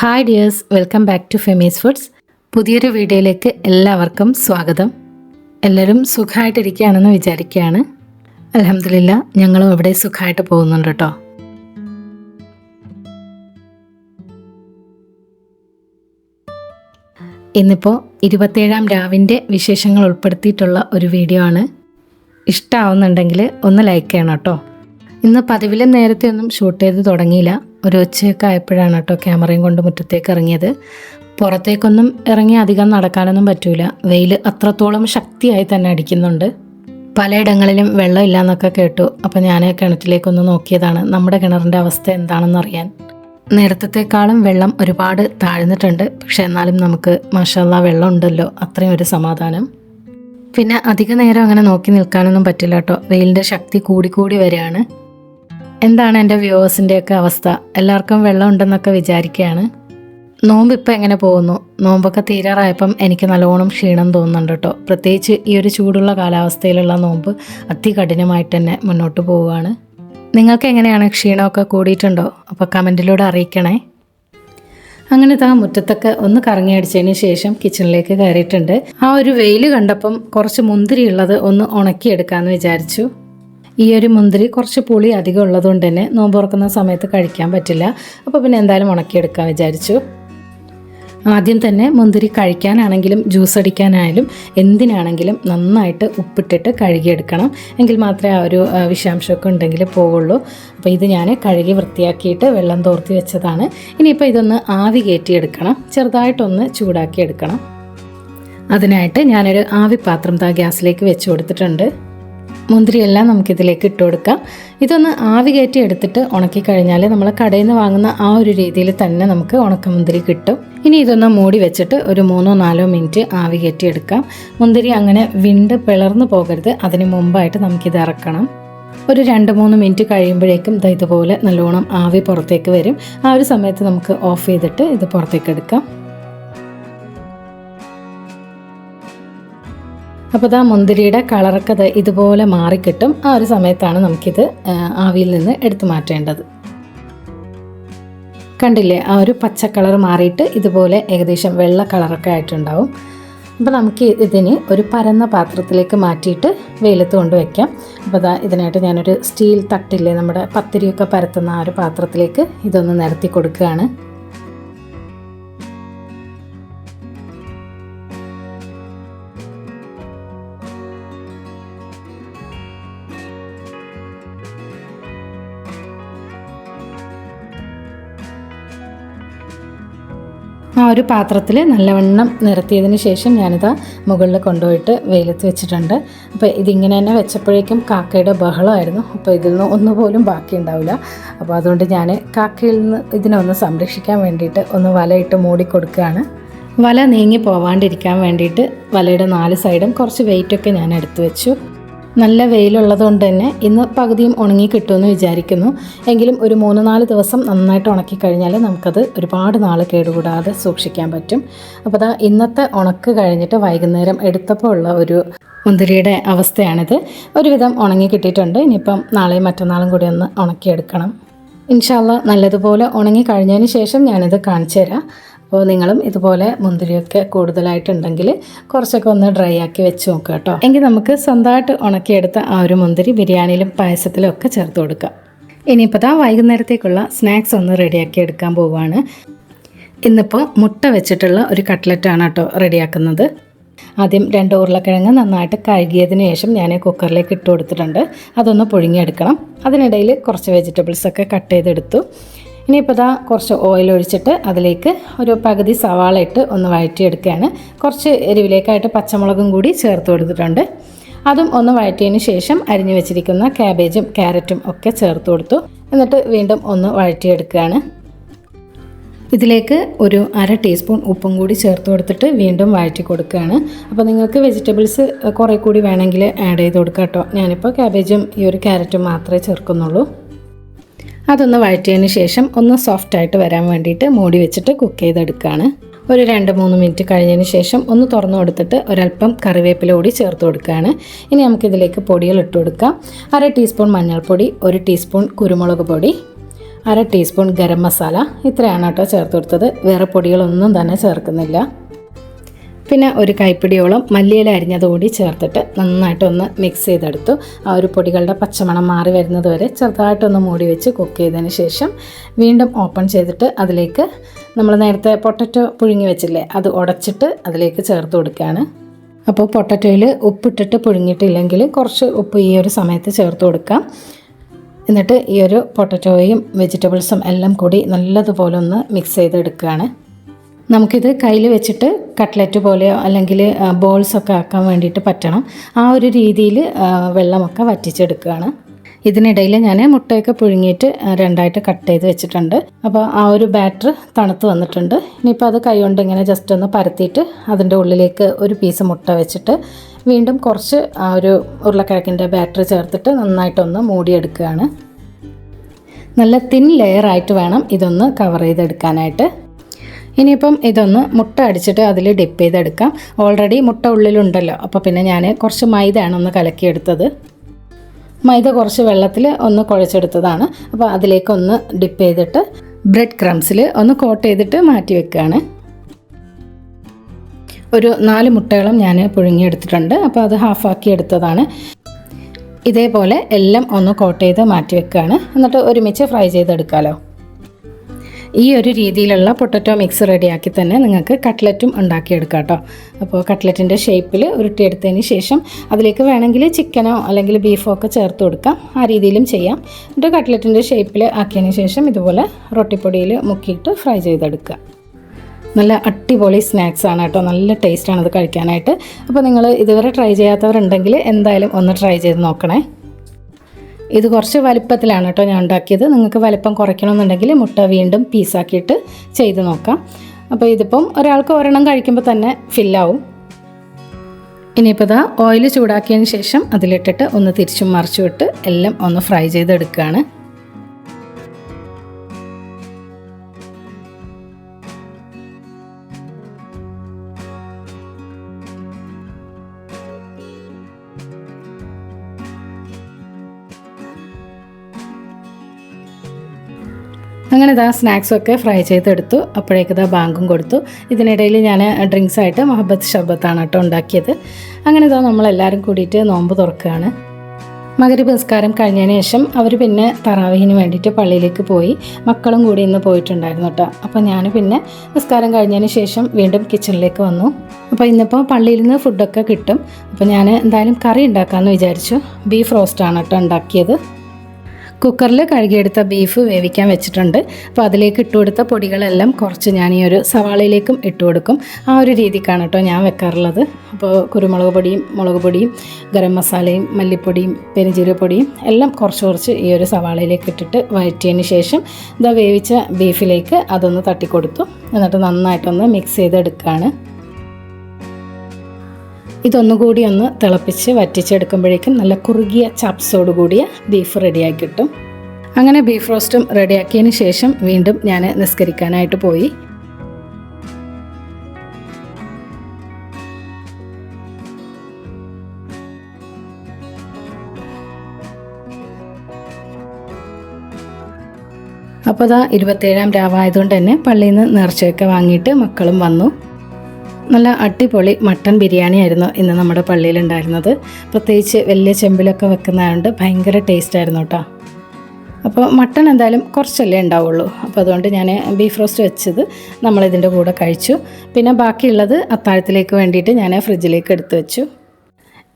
Hi dears welcome back to Femi's foods പുതിയൊരു വീഡിയോയിലേക്ക് എല്ലാവർക്കും സ്വാഗതം. എല്ലാവരും സുഖമായിട്ടിരിക്കുകയാണെന്ന് വിചാരിക്കുകയാണ്. അലഹമില്ല ഞങ്ങളും ഇവിടെ സുഖമായിട്ട് പോകുന്നുണ്ട് കേട്ടോ. ഇന്നിപ്പോൾ ഇരുപത്തേഴാം രാവിന്റെ വിശേഷങ്ങൾ ഉൾപ്പെടുത്തിയിട്ടുള്ള ഒരു വീഡിയോ ആണ്. ഇഷ്ടമാവുന്നുണ്ടെങ്കിൽ ഒന്ന് ലൈക്ക് ചെയ്യണം കേട്ടോ. ഇന്ന് പതിവിലും നേരത്തെ ഒന്നും ഷൂട്ട് ചെയ്ത് തുടങ്ങിയില്ല. ഒരു ഉച്ചയൊക്കെ ആയപ്പോഴാണ് കേട്ടോ ക്യാമറയും കൊണ്ട് മുറ്റത്തേക്ക് ഇറങ്ങിയത്. പുറത്തേക്കൊന്നും ഇറങ്ങി അധികം നടക്കാനൊന്നും പറ്റൂല. വെയിൽ അത്രത്തോളം ശക്തിയായി തന്നെ അടിക്കുന്നുണ്ട്. പലയിടങ്ങളിലും വെള്ളം ഇല്ലയെന്നൊക്കെ കേട്ടു. അപ്പോൾ ഞാൻ കിണറ്റിലേക്കൊന്ന് നോക്കിയതാണ്. നമ്മുടെ കിണറിന്റെ അവസ്ഥ എന്താണെന്ന് അറിയാൻ. നേരത്തേക്കാളും വെള്ളം ഒരുപാട് താഴ്ന്നിട്ടുണ്ട്. പക്ഷെ എന്നാലും നമുക്ക് മാഷാല്ല വെള്ളം ഉണ്ടല്ലോ. അത്രയും ഒരു സമാധാനം. പിന്നെ അധിക നേരം അങ്ങനെ നോക്കി നിൽക്കാനൊന്നും പറ്റില്ല കേട്ടോ. വെയിലിന്റെ ശക്തി കൂടിക്കൂടി വരികയാണ്. എന്താണ് എന്റെ വ്യൂവേഴ്സിന്റെയൊക്കെ അവസ്ഥ? എല്ലാവർക്കും വെള്ളം ഉണ്ടെന്നൊക്കെ വിചാരിക്കുകയാണ്. നോമ്പ് ഇപ്പം എങ്ങനെ പോകുന്നു? നോമ്പൊക്കെ തീരാറായപ്പം എനിക്ക് നല്ലോണം ക്ഷീണം തോന്നുന്നുണ്ട് കേട്ടോ. പ്രത്യേകിച്ച് ഈ ഒരു ചൂടുള്ള കാലാവസ്ഥയിലുള്ള നോമ്പ് അതികഠിനമായിട്ട് തന്നെ മുന്നോട്ട് പോവുകയാണ്. നിങ്ങൾക്ക് എങ്ങനെയാണ് ക്ഷീണമൊക്കെ കൂടിയിട്ടുണ്ടോ? അപ്പോൾ കമന്റിലൂടെ അറിയിക്കണേ. അങ്ങനെ താ മുറ്റത്തൊക്കെ ഒന്ന് കറങ്ങി അടിച്ചതിന് ശേഷം കിച്ചണിലേക്ക് കയറിയിട്ടുണ്ട്. ആ ഒരു വെയിൽ കണ്ടപ്പം കുറച്ച് മുന്തിരി ഉള്ളത് ഒന്ന് ഉണക്കിയെടുക്കാമെന്ന് വിചാരിച്ചു. ഈ ഒരു മുന്തിരി കുറച്ച് പുളി അധികം ഉള്ളതുകൊണ്ട് തന്നെ നോമ്പ് തുറക്കുന്ന സമയത്ത് കഴിക്കാൻ പറ്റില്ല. അപ്പോൾ പിന്നെ എന്തായാലും ഉണക്കിയെടുക്കാൻ വിചാരിച്ചു. ആദ്യം തന്നെ മുന്തിരി കഴിക്കാനാണെങ്കിലും ജ്യൂസ് അടിക്കാനായാലും എന്തിനാണെങ്കിലും നന്നായിട്ട് ഉപ്പിട്ടിട്ട് കഴുകിയെടുക്കണം. എങ്കിൽ മാത്രമേ ആ ഒരു വിഷാംശമൊക്കെ ഉണ്ടെങ്കിൽ പോവുള്ളൂ. അപ്പോൾ ഇത് ഞാൻ കഴുകി വൃത്തിയാക്കിയിട്ട് വെള്ളം തോർത്തി വെച്ചതാണ്. ഇനിയിപ്പോൾ ഇതൊന്ന് ആവി കയറ്റിയെടുക്കണം. ചെറുതായിട്ടൊന്ന് ചൂടാക്കി എടുക്കണം അതിനായിട്ട് ഞാനൊരു പാത്രം താ ഗ്യാസിലേക്ക് വെച്ച് കൊടുത്തിട്ടുണ്ട്. മുന്തിരിയെല്ലാം നമുക്കിതിലേക്ക് ഇട്ട് കൊടുക്കാം. ഇതൊന്ന് ആവി കയറ്റി എടുത്തിട്ട് ഉണക്കി കഴിഞ്ഞാൽ നമ്മൾ കടയിൽ നിന്ന് വാങ്ങുന്ന ആ ഒരു രീതിയിൽ തന്നെ നമുക്ക് ഉണക്കമുന്തിരി കിട്ടും. ഇനി ഇതൊന്ന് മൂടി വെച്ചിട്ട് ഒരു മൂന്നോ നാലോ മിനിറ്റ് ആവി കയറ്റി എടുക്കാം. മുന്തിരി അങ്ങനെ വിണ്ട് പിളർന്നു പോകരുത്. അതിന് മുമ്പായിട്ട് നമുക്കിത് ഇറക്കണം ഒരു രണ്ട് മൂന്ന് മിനിറ്റ് കഴിയുമ്പോഴേക്കും ഇതുപോലെ നല്ലോണം ആവി പുറത്തേക്ക് വരും. ആ ഒരു സമയത്ത് നമുക്ക് ഓഫ് ചെയ്തിട്ട് ഇത് പുറത്തേക്ക് എടുക്കാം. അപ്പോൾ ഇതാ മുന്തിരിയുടെ കളറൊക്കെ ഇതുപോലെ മാറിക്കിട്ടും. ആ ഒരു സമയത്താണ് നമുക്കിത് ആവിയിൽ നിന്ന് എടുത്തു മാറ്റേണ്ടത്. കണ്ടില്ലേ ആ ഒരു പച്ച കളർ മാറിയിട്ട് ഇതുപോലെ ഏകദേശം വെള്ള കളറൊക്കെ ആയിട്ടുണ്ടാവും. അപ്പോൾ നമുക്ക് ഇതിന് ഒരു പരന്ന പാത്രത്തിലേക്ക് മാറ്റിയിട്ട് വെയിലത്ത് കൊണ്ട് വയ്ക്കാം അപ്പോൾ അതാ ഇതിനായിട്ട് ഞാനൊരു സ്റ്റീൽ തട്ടില്ലേ നമ്മുടെ പത്തിരിയൊക്കെ പരത്തുന്ന ആ ഒരു പാത്രത്തിലേക്ക് ഇതൊന്ന് നിരത്തി കൊടുക്കുകയാണ്. ഒരു പാത്രത്തിൽ നല്ലവണ്ണം നിരത്തിയതിന് ശേഷം ഞാനിതാ മുകളിൽ കൊണ്ടുപോയിട്ട് വെയിലത്ത് വെച്ചിട്ടുണ്ട്. അപ്പോൾ ഇതിങ്ങനെ തന്നെ വെച്ചപ്പോഴേക്കും കാക്കയുടെ ബഹളമായിരുന്നു. അപ്പോൾ ഇതിൽ നിന്ന് ഒന്നുപോലും ബാക്കി ഉണ്ടാവില്ല. അപ്പോൾ അതുകൊണ്ട് ഞാൻ കാക്കയിൽ നിന്ന് ഇതിനെ ഒന്ന് സംരക്ഷിക്കാൻ വേണ്ടിയിട്ട് ഒന്ന് വലയിട്ട് മൂടിക്കൊടുക്കുകയാണ് വല നീങ്ങി പോവാണ്ടിരിക്കാൻ വേണ്ടിയിട്ട് വലയുടെ നാല് സൈഡും കുറച്ച് വെയിറ്റൊക്കെ ഞാൻ എടുത്തു വെച്ചു. നല്ല വെയിലുള്ളത് കൊണ്ട് തന്നെ ഇന്ന് പകുതിയും ഉണങ്ങി കിട്ടുമെന്ന് വിചാരിക്കുന്നു. എങ്കിലും ഒരു മൂന്ന് നാല് ദിവസം നന്നായിട്ട് ഉണക്കി കഴിഞ്ഞാൽ നമുക്കത് ഒരുപാട് നാൾ കേടുകൂടാതെ സൂക്ഷിക്കാൻ പറ്റും. അപ്പോൾ അതാ ഇന്നത്തെ ഉണക്ക് കഴിഞ്ഞിട്ട് വൈകുന്നേരം എടുത്തപ്പോൾ ഉള്ള ഒരു മുന്തിരിയുടെ അവസ്ഥയാണിത്. ഒരുവിധം ഉണങ്ങി കിട്ടിയിട്ടുണ്ട്. ഇനിയിപ്പം നാളെയും മറ്റന്നാളും കൂടി ഒന്ന് ഉണക്കിയെടുക്കണം. ഇൻഷാല്ല നല്ലതുപോലെ ഉണങ്ങി കഴിഞ്ഞതിന് ശേഷം ഞാനിത് കാണിച്ചു തരാം അപ്പോൾ നിങ്ങളും ഇതുപോലെ മുന്തിരിയൊക്കെ കൂടുതലായിട്ടുണ്ടെങ്കിൽ കുറച്ചൊക്കെ ഒന്ന് ഡ്രൈ ആക്കി വെച്ച് നോക്കുക കേട്ടോ. എങ്കിൽ നമുക്ക് സ്വന്തമായിട്ട് ഉണക്കിയെടുത്ത ആ ഒരു മുന്തിരി ബിരിയാണിയിലും പായസത്തിലും ഒക്കെ ചേർത്ത് കൊടുക്കാം. ഇനിയിപ്പോൾ താ വൈകുന്നേരത്തേക്കുള്ള സ്നാക്സ് ഒന്ന് റെഡിയാക്കി എടുക്കാൻ പോവുകയാണ് ഇന്നിപ്പോൾ മുട്ട വെച്ചിട്ടുള്ള ഒരു കട്ട്ലറ്റാണ് കേട്ടോ റെഡിയാക്കുന്നത് ആദ്യം രണ്ട് ഉരുളക്കിഴങ്ങ് നന്നായിട്ട് കഴുകിയതിന് ശേഷം ഞാൻ കുക്കറിലേക്ക് ഇട്ട് കൊടുത്തിട്ടുണ്ട്. അതൊന്ന് പുഴുങ്ങിയെടുക്കണം. അതിനിടയിൽ കുറച്ച് വെജിറ്റബിൾസൊക്കെ കട്ട് ചെയ്തെടുത്തു. ഇനിയിപ്പോൾ ഇതാ കുറച്ച് ഓയിൽ ഒഴിച്ചിട്ട് അതിലേക്ക് ഒരു പകുതി സവാള ഇട്ട് ഒന്ന് വഴറ്റിയെടുക്കുകയാണ്. കുറച്ച് എരിവിലേക്കായിട്ട് പച്ചമുളകും കൂടി ചേർത്ത് കൊടുത്തിട്ടുണ്ട്. അതും ഒന്ന് വഴറ്റിയതിന് ശേഷം അരിഞ്ഞു വെച്ചിരിക്കുന്ന ക്യാബേജും ക്യാരറ്റും ഒക്കെ ചേർത്ത് കൊടുത്തു. എന്നിട്ട് വീണ്ടും ഒന്ന് വഴറ്റിയെടുക്കുകയാണ്. ഇതിലേക്ക് ഒരു അര ടീസ്പൂൺ ഉപ്പും കൂടി ചേർത്ത് കൊടുത്തിട്ട് വീണ്ടും വഴറ്റി കൊടുക്കുകയാണ്. അപ്പോൾ നിങ്ങൾക്ക് വെജിറ്റബിൾസ് കുറേ കൂടി വേണമെങ്കിൽ ആഡ് ചെയ്ത് കൊടുക്കാം കേട്ടോ. ഞാനിപ്പോൾ ക്യാബേജും ഈ ഒരു ക്യാരറ്റും മാത്രമേ ചേർക്കുന്നുള്ളൂ. അതൊന്ന് വഴറ്റിയതിന് ശേഷം ഒന്ന് സോഫ്റ്റ് ആയിട്ട് വരാൻ വേണ്ടിയിട്ട് മൂടി വെച്ചിട്ട് കുക്ക് ചെയ്തെടുക്കുകയാണ് ഒരു രണ്ട് മൂന്ന് മിനിറ്റ് കഴിഞ്ഞതിന് ശേഷം ഒന്ന് തുറന്നു കൊടുത്തിട്ട് ഒരല്പം കറിവേപ്പില കൂടി ചേർത്ത് കൊടുക്കുകയാണ് ഇനി നമുക്കിതിലേക്ക് പൊടികൾ ഇട്ട് കൊടുക്കാം. അര ടീസ്പൂൺ മഞ്ഞൾപ്പൊടി ഒരു ടീസ്പൂൺ കുരുമുളക് പൊടി അര ടീസ്പൂൺ ഗരം മസാല. ഇത്രയാണ് കേട്ടോ ചേർത്ത് കൊടുത്തത്. വേറെ പൊടികളൊന്നും തന്നെ ചേർക്കുന്നില്ല. പിന്നെ ഒരു കൈപ്പിടിയോളം മല്ലിയില അരിഞ്ഞതുകൂടി ചേർത്തിട്ട് നന്നായിട്ടൊന്ന് മിക്സ് ചെയ്തെടുത്തു. ആ ഒരു പൊടികളുടെ പച്ചമണം മാറി വരുന്നത് വരെ ചെറുതായിട്ടൊന്ന് മൂടി വെച്ച് കുക്ക് ചെയ്തതിന് ശേഷം വീണ്ടും ഓപ്പൺ ചെയ്തിട്ട് അതിലേക്ക് നമ്മൾ നേരത്തെ പൊട്ടറ്റോ പുഴുങ്ങി വെച്ചില്ലേ അത് ഉടച്ചിട്ട് അതിലേക്ക് ചേർത്ത് കൊടുക്കുകയാണ്. അപ്പോൾ പൊട്ടറ്റോയിൽ ഉപ്പിട്ടിട്ട് പുഴുങ്ങിയിട്ടില്ലെങ്കിൽ കുറച്ച് ഉപ്പ് ഈ ഒരു സമയത്ത് ചേർത്ത് കൊടുക്കാം. എന്നിട്ട് ഈ ഒരു പൊട്ടറ്റോയും വെജിറ്റബിൾസും എല്ലാം കൂടി നല്ലതുപോലെ ഒന്ന് മിക്സ് ചെയ്തെടുക്കുകയാണ്. നമുക്കിത് കയ്യിൽ വെച്ചിട്ട് കട്ട്ലറ്റ് പോലെയോ അല്ലെങ്കിൽ ബോൾസ് ഒക്കെ ആക്കാൻ വേണ്ടിയിട്ട് പറ്റണം. ആ ഒരു രീതിയിൽ വെള്ളമൊക്കെ വറ്റിച്ചെടുക്കുകയാണ്. ഇതിനിടയിൽ ഞാൻ മുട്ടയൊക്കെ പുഴുങ്ങിയിട്ട് രണ്ടായിട്ട് കട്ട് ചെയ്ത് വെച്ചിട്ടുണ്ട്. അപ്പോൾ ആ ഒരു ബാറ്റർ തണുത്ത് വന്നിട്ടുണ്ട്. ഇനിയിപ്പോൾ അത് കൈകൊണ്ട് ഇങ്ങനെ ജസ്റ്റ് ഒന്ന് പരത്തിയിട്ട് അതിന്റെ ഉള്ളിലേക്ക് ഒരു പീസ് മുട്ട വെച്ചിട്ട് വീണ്ടും കുറച്ച് ആ ഒരു ഉരുളക്കിഴക്കിന്റെ ബാറ്റർ ചേർത്തിട്ട് നന്നായിട്ടൊന്ന് മൂടിയെടുക്കുകയാണ്. നല്ല തിൻ ലെയറായിട്ട് വേണം ഇതൊന്ന് കവർ ചെയ്തെടുക്കാനായിട്ട്. ഇനിയിപ്പം ഇതൊന്ന് മുട്ട അടിച്ചിട്ട് അതിൽ ഡിപ്പ് ചെയ്തെടുക്കാം. ഓൾറെഡി മുട്ട ഉള്ളിലുണ്ടല്ലോ. അപ്പോൾ പിന്നെ ഞാൻ കുറച്ച് മൈദയാണ് ഒന്ന് കലക്കിയെടുത്തത്. മൈദ കുറച്ച് വെള്ളത്തിൽ ഒന്ന് കുഴച്ചെടുത്തതാണ്. അപ്പോൾ അതിലേക്കൊന്ന് ഡിപ്പ് ചെയ്തിട്ട് ബ്രെഡ് ക്രംസിൽ ഒന്ന് കോട്ട് ചെയ്തിട്ട് മാറ്റി വെക്കുകയാണ് ഒരു നാല് മുട്ടകളും ഞാൻ പുഴുങ്ങിയെടുത്തിട്ടുണ്ട്. അപ്പോൾ അത് ഹാഫാക്കി എടുത്തതാണ്. ഇതേപോലെ എല്ലാം ഒന്ന് കോട്ട് ചെയ്ത് മാറ്റി വെക്കുകയാണ് എന്നിട്ട് ഒരുമിച്ച് ഫ്രൈ ചെയ്തെടുക്കാമല്ലോ ഈ ഒരു രീതിയിലുള്ള പൊട്ടറ്റോ മിക്സ് റെഡിയാക്കി തന്നെ നിങ്ങൾക്ക് കട്ട്ലറ്റും ഉണ്ടാക്കിയെടുക്കാം കേട്ടോ അപ്പോൾ കട്ട്ലറ്റിന്റെ ഷേപ്പിൽ ഉരുട്ടിയെടുത്തതിന് ശേഷം അതിലേക്ക് വേണമെങ്കിൽ ചിക്കനോ അല്ലെങ്കിൽ ബീഫോ ഒക്കെ ചേർത്ത് കൊടുക്കാം. ആ രീതിയിലും ചെയ്യാം. എന്നിട്ട് കട്ട്ലറ്റിന്റെ ഷേപ്പിൽ ആക്കിയതിന് ശേഷം ഇതുപോലെ റൊട്ടിപ്പൊടിയിൽ മുക്കിയിട്ട് ഫ്രൈ ചെയ്തെടുക്കുക. നല്ല അടിപൊളി സ്നാക്സ് ആണ് കേട്ടോ നല്ല ടേസ്റ്റാണ് ഇത് കഴിക്കാനായിട്ട്. അപ്പോൾ നിങ്ങൾ ഇതുവരെ ട്രൈ ചെയ്യാത്തവരുണ്ടെങ്കിൽ എന്തായാലും ഒന്ന് ട്രൈ ചെയ്ത് നോക്കണേ. ഇത് കുറച്ച് വലിപ്പത്തിലാണ് കേട്ടോ ഞാൻ ഉണ്ടാക്കിയത്. നിങ്ങൾക്ക് വലിപ്പം കുറയ്ക്കണമെന്നുണ്ടെങ്കിൽ മുട്ട വീണ്ടും പീസാക്കിയിട്ട് ചെയ്ത് നോക്കാം. അപ്പോൾ ഇതിപ്പം ഒരാൾക്ക് ഒരെണ്ണം കഴിക്കുമ്പോൾ തന്നെ ഫില്ലാവും. ഇനിയിപ്പോൾ ഇതാ ഓയിൽ ചൂടാക്കിയതിന് ശേഷം അതിലിട്ടിട്ട് ഒന്ന് തിരിച്ചും മറിച്ചു ഇട്ട് എല്ലാം ഒന്ന് ഫ്രൈ ചെയ്തെടുക്കുകയാണ്. അങ്ങനെ ഇതാ സ്നാക്സൊക്കെ ഫ്രൈ ചെയ്തെടുത്തു. അപ്പോഴേക്ക് ഇതാ ബാങ്കും കൊടുത്തു. ഇതിനിടയിൽ ഞാൻ ഡ്രിങ്ക്സ് ആയിട്ട് മഹബത്ത് ഷർബത്താണ് കേട്ടോ ഉണ്ടാക്കിയത്. അങ്ങനെ ഇതാ നമ്മളെല്ലാവരും കൂടിയിട്ട് നോമ്പ് തുറക്കുകയാണ്. മകരി പുരസ്കാരം കഴിഞ്ഞതിന് ശേഷം അവർ പിന്നെ തറാവിഹിന് വേണ്ടിയിട്ട് പള്ളിയിലേക്ക് പോയി. മക്കളും കൂടി ഇന്ന് പോയിട്ടുണ്ടായിരുന്നു കേട്ടോ. അപ്പോൾ ഞാൻ പിന്നെ നിസ്കാരം കഴിഞ്ഞതിന് ശേഷം വീണ്ടും കിച്ചണിലേക്ക് വന്നു. അപ്പോൾ ഇന്നിപ്പോൾ പള്ളിയിൽ നിന്ന് ഫുഡൊക്കെ കിട്ടും. അപ്പോൾ ഞാൻ എന്തായാലും കറി ഉണ്ടാക്കാമെന്ന് വിചാരിച്ചു. ബീഫ് റോസ്റ്റാണ് കേട്ടോ ഉണ്ടാക്കിയത്. കുക്കറിൽ കഴുകിയെടുത്ത ബീഫ് വേവിക്കാൻ വെച്ചിട്ടുണ്ട്. അപ്പോൾ അതിലേക്ക് ഇട്ട് കൊടുത്ത പൊടികളെല്ലാം കുറച്ച് ഞാൻ ഈ ഒരു സവാളയിലേക്കും ഇട്ട് കൊടുക്കും. ആ ഒരു രീതിക്കാണ് കേട്ടോ ഞാൻ വെക്കാറുള്ളത്. അപ്പോൾ കുരുമുളക് പൊടിയും മുളക് പൊടിയും ഗരം മസാലയും മല്ലിപ്പൊടിയും പെരിഞ്ചീരപ്പൊടിയും എല്ലാം കുറച്ച് കുറച്ച് ഈ ഒരു സവാളയിലേക്ക് ഇട്ടിട്ട് വഴറ്റിയതിന് ശേഷം ഇതാ വേവിച്ച ബീഫിലേക്ക് അതൊന്ന് തട്ടിക്കൊടുത്തു. എന്നിട്ട് നന്നായിട്ടൊന്ന് മിക്സ് ചെയ്തെടുക്കുകയാണ് ഇതൊന്നുകൂടി ഒന്ന് തിളപ്പിച്ച് വറ്റിച്ചെടുക്കുമ്പോഴേക്കും നല്ല കുറുകിയ ചപ്സോട് കൂടിയ ബീഫ് റെഡിയാക്കി കിട്ടും അങ്ങനെ ബീഫ് റോസ്റ്റും റെഡിയാക്കിയതിന് ശേഷം വീണ്ടും ഞാൻ നിസ്കരിക്കാനായിട്ട് പോയി. അപ്പോൾ അതാ ഇരുപത്തേഴാം രാവായതുകൊണ്ട് തന്നെ പള്ളിയിൽ നിന്ന് നേർച്ചയൊക്കെ വാങ്ങിയിട്ട് മക്കളും വന്നു. നല്ല അടിപൊളി മട്ടൺ ബിരിയാണി ആയിരുന്നു ഇന്ന് നമ്മുടെ പള്ളിയിൽ ഉണ്ടായിരുന്നത് പ്രത്യേകിച്ച് വലിയ ചെമ്പിലൊക്കെ വെക്കുന്നതുകൊണ്ട് ഭയങ്കര ടേസ്റ്റ് ആയിരുന്നു കേട്ടോ അപ്പോൾ മട്ടൺ എന്തായാലും കുറച്ചല്ലേ ഉണ്ടാവുള്ളൂ. അപ്പോൾ അതുകൊണ്ട് ഞാൻ ബീഫ് റോസ്റ്റ് വെച്ചത് നമ്മളിതിന്റെ കൂടെ കഴിച്ചു. പിന്നെ ബാക്കിയുള്ളത് അത്താഴത്തിലേക്ക് വേണ്ടിയിട്ട് ഞാൻ ഫ്രിഡ്ജിലേക്ക് എടുത്തു വെച്ചു.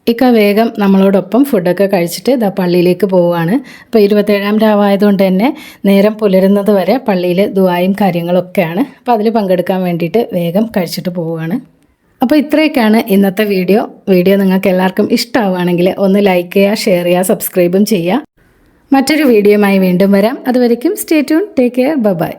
ഇക്ക വേഗം നമ്മളോടൊപ്പം ഫുഡൊക്കെ കഴിച്ചിട്ട് ഇതാ പള്ളിയിലേക്ക് പോവുകയാണ്. അപ്പോൾ ഇരുപത്തേഴാം രാവായതുകൊണ്ട് തന്നെ നേരം പുലരുന്നത് വരെ പള്ളിയിൽ ദുവായും കാര്യങ്ങളൊക്കെയാണ്. അപ്പോൾ അതിൽ പങ്കെടുക്കാൻ വേണ്ടിയിട്ട് വേഗം കഴിച്ചിട്ട് പോവുകയാണ്. അപ്പോൾ ഇത്രയൊക്കെയാണ് ഇന്നത്തെ വീഡിയോ. വീഡിയോ നിങ്ങൾക്ക് എല്ലാവർക്കും ഇഷ്ടമാവുകയാണെങ്കിൽ ഒന്ന് ലൈക്ക് ചെയ്യുക ഷെയർ ചെയ്യുക സബ്സ്ക്രൈബും ചെയ്യുക. മറ്റൊരു വീഡിയോയുമായി വീണ്ടും വരാം. അതുവരയ്ക്കും stay tune. Take care. Bye.